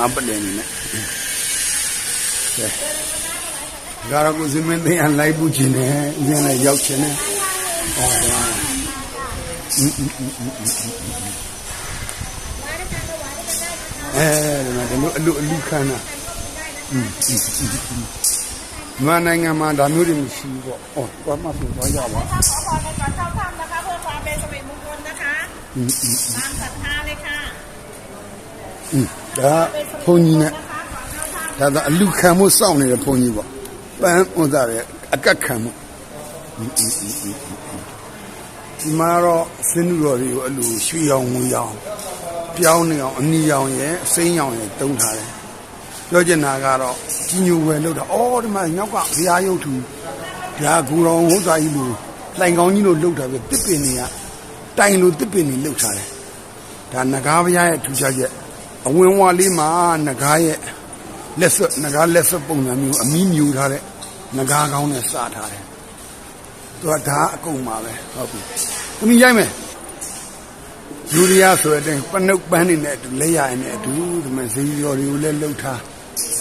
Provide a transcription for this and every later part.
အာပတယ်နေနဲ့ကဲဒါတော့ကိုစမင်းသိန်းအလိုက်ပူခြင်းနဲ့ဦးဇင်းလည်းရောက်ခြင်းနဲ့ဟောဒါအဲဒီမှာဒီလိုအလူအလူခန်းတာမြန်မာနိုင်ငံမှာဒါမျိုးတွေမရှိဘူးပေါ့။အော်ဘာမှပြန်သွားရပါ ขอพรในก่อนเข้าถ้ำนะคะเพื่อความเป็นสิริมงคลนะคะตามศรัทธาเลยค่ะ อืม ဒါဘုံကြီးနဲ့ဒါသာအလူခံမှုစောင့်နေတဲ့ဘုံကြီးပေါ့ပန်းဥစားရဲ့အကက်ခံမှုဒီမှာတော့ဆင်းရဲတော်တွေကိုအလူရွှေရောင်ငွေရောင်ပြောင်းနေအောင်အနီရောင်ရဲ့အစိမ်းရောင်ရဲ့တုံးထားတယ်ပြောချင်တာကတော့ကြီးညိုဝယ်လို့တာအော်ဒီမှာနောက်ကဘုရားရုပ်သူဒါဂူတော်ဟုတ်သားကြီးလို့လှိုင်ကောင်းကြီးလို့လှုပ်တာပဲတစ်ပင်တွေကတိုင်လို့တစ်ပင်တွေလှုပ်ထားတယ်ဒါနဂါဘုရားရဲ့ထူခြားချက် အဝင်ဝါလေးမှာနဂါးရဲ့လက်စွပ်ငကားလက်စွပ်ပုံစံမျိုးအမီးမြူထားတဲ့ငကားကောင်းနဲ့စထားတယ်သူကဒါအကုန်ပါပဲဟုတ်ပြီသူမြင်ရိုက်မယ်ယူရီးယားဆိုတဲ့ပနုတ်ပန်းနေတဲ့အတူလက်ရရင်နဲ့အတူဒီမှာဇီရော်တွေကိုလည်းလှုပ်ထား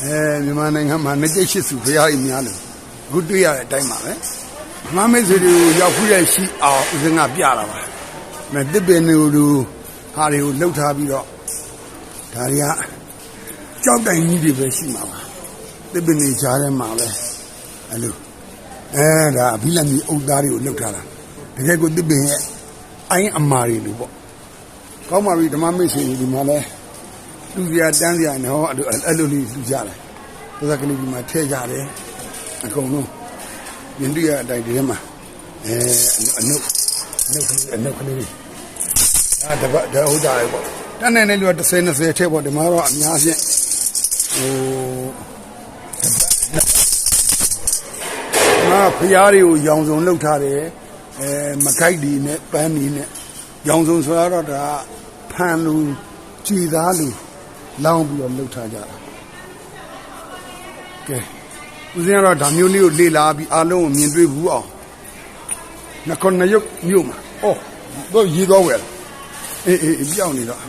အဲမြန်မာနိုင်ငံမှာနှစ်ကျိတ်ရှိစုဘုရားကြီးများလို့အခုတွေ့ရတဲ့အတိုင်းပါပဲမမိတ်ဆွေတွေကိုရောက်ဖူးတဲ့ရှိအောင်ဦးစင်းကပြလာပါမဲ့တစ်ပင်တွေကိုဟာတွေကိုလှုပ်ထားပြီးတော့ ဒါတွေကကြောက်တိုင်ကြီးတွေပဲရှိမှာပါသစ်ပင်တွေကြားထဲမှာပဲအဲ့လိုအဲဒါအဘိလမီအုတ်သားတွေကိုလှုပ်ထားတာတကယ်ကိုသစ်ပင်ရဲ့အိုင်းအမာတွေလို့ပေါ့ကောင်းပါပြီဓမ္မမိတ်ဆွေတွေဒီမှာလဲလူစရာတန်းစရာနဲ့ဟောအဲ့လိုအဲ့လိုလေးလူကြတယ်ပဇက်ကလေးဒီမှာထည့်ကြတယ်အကုန်လုံးယင်တိရအတိုင်းဒီထဲမှာအဲအနုအနုအနုကလေးဒါတပတ်ဒါဟုတ်ကြရပေါ့ တန်းနေနေလို့30 20ထည့်ပေါ့ဒီမှာတော့အများဖြင့်ဟိုငါဖျားတွေကိုရောင်စုံလှုပ်ထားတယ်အဲမခိုက်ဒီနဲ့ပန်းဒီနဲ့ရောင်စုံဆိုတော့ဒါဖန်လူကြည်သားလူလောင်းပြီးတော့လှုပ်ထားကြတာကဲဦးဇင်းကတော့ဒါမျိုးလေးကိုလေ့လာပြီးအားလုံးကိုမြင်တွေ့ဘူးအောင်နှခွန်နယုတ်မြို့မှာအော်တော့ရည်သွားဝယ်လားအေးအေးအေးပြောင်းနေတော့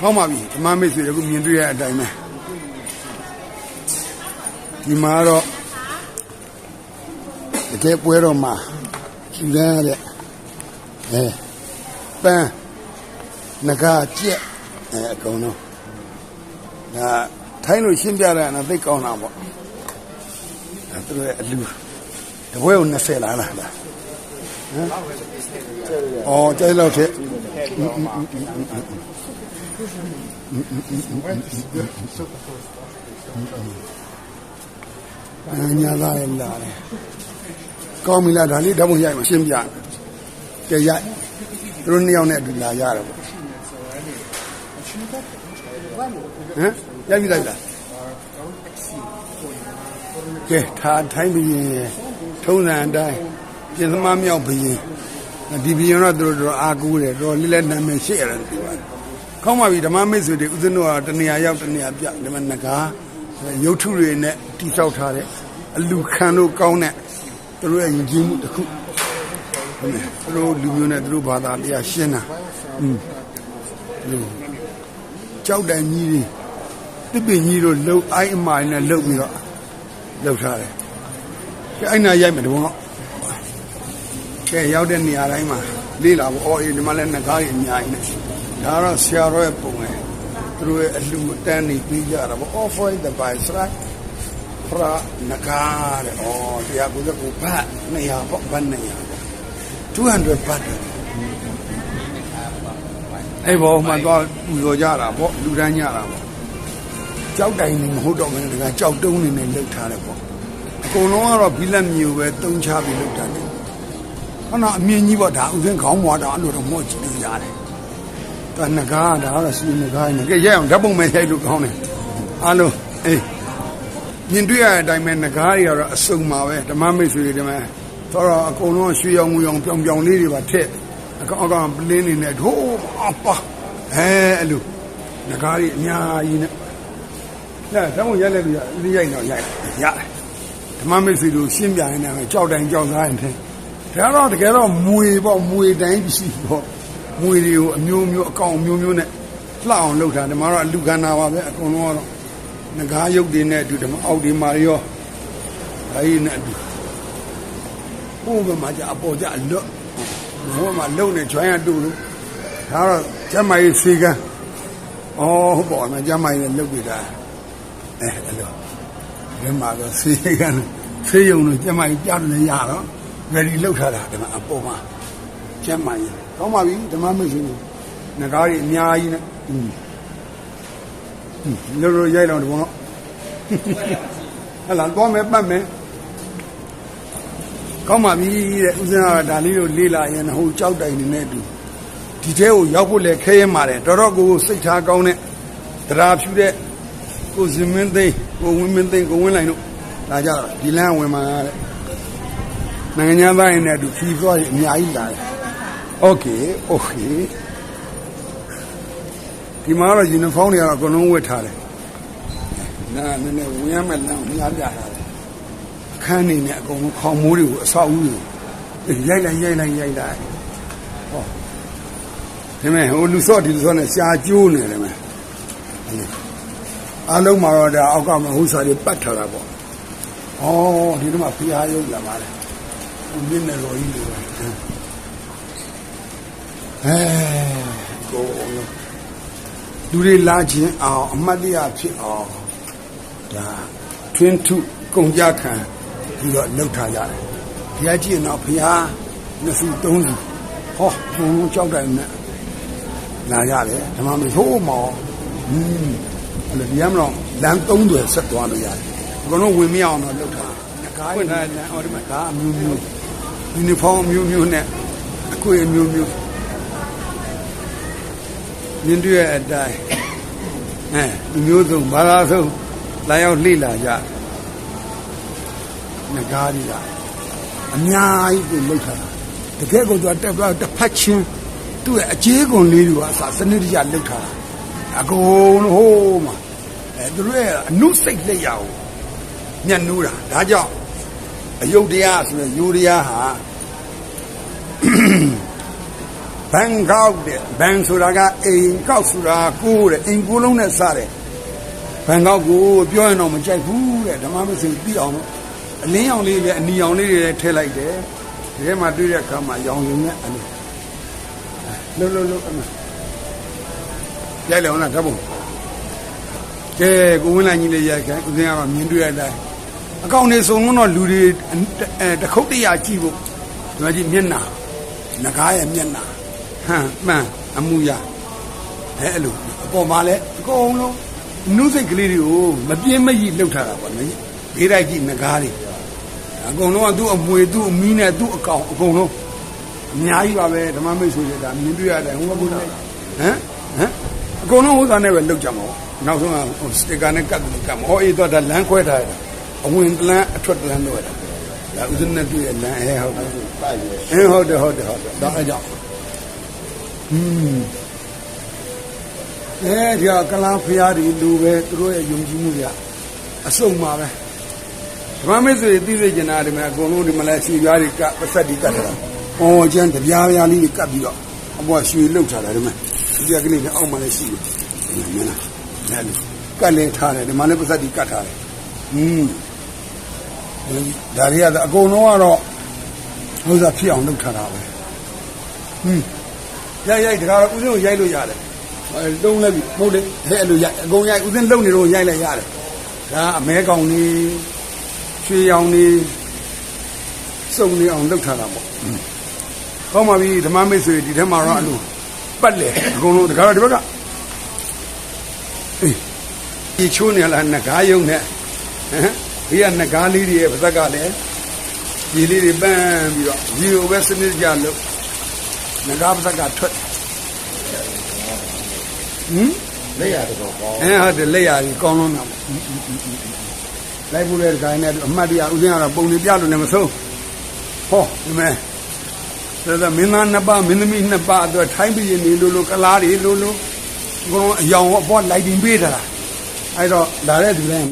ကောင်းပါပြီဓမ္မမိတ်ဆွေတို့မြင်တွေ့ရတဲ့အတိုင်းပဲဒီမှာတော့တကယ်ပွဲတော့မှာကျူရမ်းရတဲ့အဲပန်းငကားကြက်အဲအကုန်လုံးဒါထိုင်းလို့ရှင်းပြရတာသိကောင်းတာပေါ့ဒါသူတို့ရဲ့အလူတပွဲကို20လားလားဟမ်အော်ကျဲလောက်ထက် ညာလာရလာတယ်ကောင်းပြီလားဒါလေးဓာတ်ပုံရိုက်မရှင်းပြကြရိုက်သူတို့နှစ်ယောက်နဲ့အတူလာရတယ်ပေါ့ဟမ်ရိုက်ပြီလိုက်လားကဲထားထိုင်းပြီးရင်ထုံးစံအတိုင်းပြင်သမားမြောက်ပြီးရင်ဒီဘီယံတော့သူတို့အားကိုးတယ်တော့လေးလက်နာမည်ရှိရတယ်ဒီပါ ကောင်းပါပြီဓမ္မမိတ်ဆွေတွေဥစဉ်တို့ကတနေရာရောက်တနေရာပြဒီမှာငကားရုပ်ထုတွေနဲ့တိဆောက်ထားတဲ့အလူခံတို့ကောင်းတဲ့သူတို့ရဲ့ယဉ်ကျေးမှုတစ်ခုဟုတ်တယ်သူတို့လူမျိုးနဲ့သူတို့ဘာသာတရားရှင်းတာอืมလူကြောက်တန်ကြီးတွေတစ်ပင်ကြီးတို့လှုပ်အိုင်းအမားနဲ့လှုပ်ပြီးတော့လှုပ်ထားတယ်ကဲအဲ့နာရိုက်မယ်ဒီဘုံတော့ကဲရောက်တဲ့နေရာတိုင်းမှာလေးလာဖို့အော်အေးဒီမှာလည်းငကားကြီးအများကြီးနဲ့ ဒါတော့ဆရာတော်ရဲ့ပုံပဲသူတို့ရဲ့အလူအတန်းနေပြီးကြတာပေါ့ off right the by strike ဖရာငကားတဲ့အော်တရားကိုယ်ကဘတ်200ပေါ့ဘတ်200 200ဘတ်အဲ့ဘောမှတော့ပူဇော်ကြတာပေါ့လူတန်းကြတာပေါ့ကြောက်တိုင်နေမဟုတ်တော့ဘူးတကကြောက်တုံးနေနဲ့လှုပ်ထားတယ်ပေါ့အကုန်လုံးကတော့ဘီလက်မျိုးပဲတုံးချပြီးလှုပ်တာတယ်ခဏအမြင်ကြီးပေါ့ဒါဥစဉ်ခေါင်းမွားတာအဲ့လိုတော့မော့ကြည့်လို့ရတယ်။ ဒါငကားဒါကတော့စီငကားနေကဲရအောင်ဓာတ်ပုံမဲ့ရိုက်လို့ကောင်းတယ်။အားလုံးအေးမြင်တွေ့ရတဲ့အတိုင်းပဲငကားတွေကတော့အစုံပါပဲဓမ္မမိတ်ဆွေတွေဒီမှာတော့အကုန်လုံးရွှေရောင်ငူရောင်ပြောင်ပြောင်လေးတွေပါထက်အကောင်အကောင်ပလင်းနေနဲ့ဒိုးအပါအဲအဲ့လိုငကားတွေအများကြီးနဲ့ဒါဓာတ်ပုံရိုက်လိုက်လို့ရဒီရိုက်တော့ရိုက်ရတယ်ဓမ္မမိတ်ဆွေတို့ရှင်းပြနေတယ်ကြောက်တိုင်ကြောက်သားရင်တဲ့ဒါတော့တကယ်တော့မွေပေါ့မွေတိုင်းပစ္စည်းပေါ့ ငွေတွေကိုအမျိုးမျိုးအကောင်အမျိုးမျိုးနဲ့လှအောင်လုပ်တာဒီမှာတော့အလူကဏ္ဍပါပဲအကုန်လုံးကတော့ငကားရုပ်တွေနဲ့အတူဒီမှာအောက်ဒီမှာရောအဲဒီနဲ့အတူဥပမာကြအပေါ်ကြအလွတ်ဘုံမှာလုံနေ join ရတူလို့ဒါတော့ကျမကြီးစီကံဩဟုတ်ပါ့မယ်ကျမကြီးလည်းလုပ်ပြတာအဲအဲ့လိုဒီမှာတော့စီကံဆေးရုံလို့ကျမကြီးပြတယ်ရတော့ ready လောက်ထားတာဒီမှာအပေါ်မှာကျမကြီး ကောင်းပါပြီဓမ္မမိတ်ဆွေတွေငကားကြီးအများကြီးနဲ့อืมလောလောရိုက်တော့ဒီဘောဟလာသွားမယ်ပတ်မယ်ကောင်းပါပြီတဲ့ဦးဇင်းကဒါလေးတို့လေးလာရင်ဟိုကြောက်တိုင်နေနဲ့တူဒီထဲကိုရောက်ဖို့လဲခဲရဲမှာတယ်တော်တော့ကိုစိတ်ထားကောင်းတဲ့တရားဖြူတဲ့ကိုဇင်မင်းသိန်းကိုဝင်းမင်းသိန်းကိုဝင်းလိုက်တို့ဒါကြတော့ဒီလမ်းဝင်မှာတဲ့နိုင်ငံသားရင်နဲ့အတူဖြီးသွားရင်အများကြီးလာတယ် Okay okay ဒီမှာတော့ uniform တွေကတော့အကုန်လုံးဝတ်ထားတယ်နာနည်းနည်းဝင်ရမယ်လမ်းများပြထားတယ်ခန်းနေနဲ့အကုန်လုံးခေါင်မိုးတွေကိုအဆောက်အဦတွေရိုက်လိုက်ရိုက်လိုက်ရိုက်လိုက်ဟောဒီမဲ့ဟိုလူစော့ဒီလူစော့နဲ့ရှားကျိုးနေတယ်မဲ့အားလုံးမှာတော့ဒါအောက်ကမှာဟိုစာတွေပတ်ထားတာပေါ့ဩဒီတော့မှဖျားရုပ်လာပါလေဟိုမြင့်နေတော်ကြီးတွေပဲ အဲကိုလုံးလူတွေလာခြင်းအောင်အမှတ်တရဖြစ်အောင်ဒါထွင်းထုကုန်ကြခံပြီးတော့လှုပ်ထားကြတယ်ဘုရားကြည့်ရင်တော့ဘုရားနှစ်စုသုံးစုဟောဘုံကြောက်တယ်နဲ့လာရတယ်ဓမ္မမေဟိုးမော်ဟင်းအဲ့လိုဒီရမလို့လမ်းသုံးတွေဆက်သွားလို့ရတယ်အကုန်လုံးဝင်မရအောင်တော့လှုပ်ထားတယ်ကားဝင်ထားတယ်အော်ဒီမှာကားအမျိုးမျိုးယူနီဖောင်းအမျိုးမျိုးနဲ့အကွေအမျိုးမျိုး မြင်တွေ့ရတဲ့အတိုင်းအဲဒီမျိုးစုံဘာသာဆုံးလာရောက်လှိလာကြငကားကြီးကအများကြီးကိုလှုပ်ထားတာတကယ်ကိုသူကတက်ပြီးတစ်ဖက်ချင်းသူ့ရဲ့အခြေကွန်လေးတွေကအစစနစ်တကျလှုပ်ထားတာအကုန်လုံးဟိုးမှာအဲသူတို့ရဲ့အနုစိတ်လက်ရအောင်ညှက်နိုးတာဒါကြောင့်အယုတ်တရားဆိုရင်ယူတရားဟာ ဘန်ကောက်တဲ့ဘန်ဆိုတာကအိမ်ကောက်ဆိုတာကိုတဲ့အိမ်ကိုလုံးနဲ့စတယ်ဘန်ကောက်ကိုပြောရင်တော့မကြိုက်ဘူးတဲ့ဓမ္မမစင်ပြီးအောင်လို့အလင်းရောင်လေးလည်းအနီရောင်လေးတွေလည်းထည့်လိုက်တယ်ဒီထဲမှာတွေ့တဲ့အခါမှာရောင်ရုံနဲ့အလိုလှုပ်လှုပ်လှုပ်အမရိုက်လေအောင်လားဓာတ်ပုံကဲကိုဝင်းလိုက်ကြီးလေးရိုက်ခိုင်းဦးစင်းကတော့မြင်တွေ့ရတဲ့အတိုင်းအကောင့်နေစုံတော့လူတွေအဲတခုတ်တရကြည့်ဖို့ဒီမှာကြည့်မျက်နာငကားရဲ့မျက်နာ ဟမ်မှန်အမှုရအဲအဲ့လိုအပေါ်မှာလဲအကုန်လုံးနုစိတ်ကလေးတွေကိုမပြင်းမရည်လှုပ်ထားတာပေါ့နော်ဒေးတိုက်ကြည့်ငကားတွေအကုန်လုံးကသူ့အမွေသူ့အမီးနဲ့သူ့အကောင်အကုန်လုံးအများကြီးပါပဲဓမ္မမိတ်ဆွေတွေဒါမြင်တွေ့ရတယ်ဟိုကဘုရားဟမ်ဟမ်အကုန်လုံးဟိုသားနဲ့ပဲလှုပ်ကြမှာပေါ့နောက်ဆုံးကစတစ်ကာနဲ့ကတ်တယ်ကတ်မှာဟောအေးတော့ဒါလမ်းခွဲထားတယ်အဝင်လမ်းအထွက်လမ်းတော့တာဒါဥဒ္ဒနဲ့တွေ့ရလမ်းအဲဟုတ်တယ်အဲဟုတ်တယ်ဟုတ်တယ်ဟုတ်တယ်ဒါအကြောင်း ဟွန်းအဲဒီကကလားဖျားတွေလူပဲသူတို့ရဲ့ယုံကြည်မှုတွေအစုံပါပဲဓမ္မမိတ်ဆွေသိသိကျင်တာဒီမှာအကုန်လုံးဒီမှာလဲစီပြားတွေကပစက်တွေကတ်တာ။အော်ကျန်တပြားပြားလေးတွေကတ်ပြီးတော့အပေါ်ရွှေလုတ်ထားတာဒီမှာဒီကလေးနဲ့အောက်မှာလည်းရှိတယ်။ဒီမှာလား။လဲကတ်လဲထားတယ်ဒီမှာလည်းပစက်တွေကတ်ထားတယ်။ဟွန်းဒါတွေကတော့အကုန်လုံးကတော့ဟိုစားဖြစ်အောင်လုပ်ထားတာပဲ။ဟွန်း ရိုက်ရိုက်တကားတော့ဦးစင်းကိုရိုက်လို့ရတယ်။အဲတုံးလဲပြီမဟုတ်လေဟဲ့အဲ့လိုရိုက်အကုန်ရိုက်ဦးစင်းလုံနေတော့ရိုက်လိုက်ရတယ်။ဒါအမဲကောင်နေရွှေရောင်နေစုံနေအောင်လုပ်ထားတာပေါ့။ကောင်းပါပြီဓမ္မမိတ်ဆွေဒီထဲမှာတော့အလိုပတ်လေအကုန်လုံးတကားတော့ဒီဘက်ကအေးဒီချိုးနေလားငကားယုံနဲ့ဟမ်ဒီကငကားလေးတွေရဲ့ပါဇက်ကလည်းဒီလေးတွေပန်းပြီးတော့ဒီလိုပဲစနစ်ကြလို့ ငကားပါဇက်ကထွက်ဟမ်လက်ရတော့ကောင်းအဲဟုတ်တယ်လက်ရာကြီးကောင်းလုံးတာပေါ့လိုက်ဖို့တဲ့ခိုင်းနဲ့အမှတ်တရဥစဉ်ကတော့ပုံနေပြလို့လည်းမဆုံးဟောဒီမဲ့ဒါကမင်းသားနှစ်ပါးမင်းသမီးနှစ်ပါးအတွက်ထိုင်းပြည်နေလို့လို့ကလားတွေလို့လို့အကုန်လုံးအယောင်အပေါ်လိုက်တင်ပေးတာအဲ့တော့လာတဲ့သူတိုင်း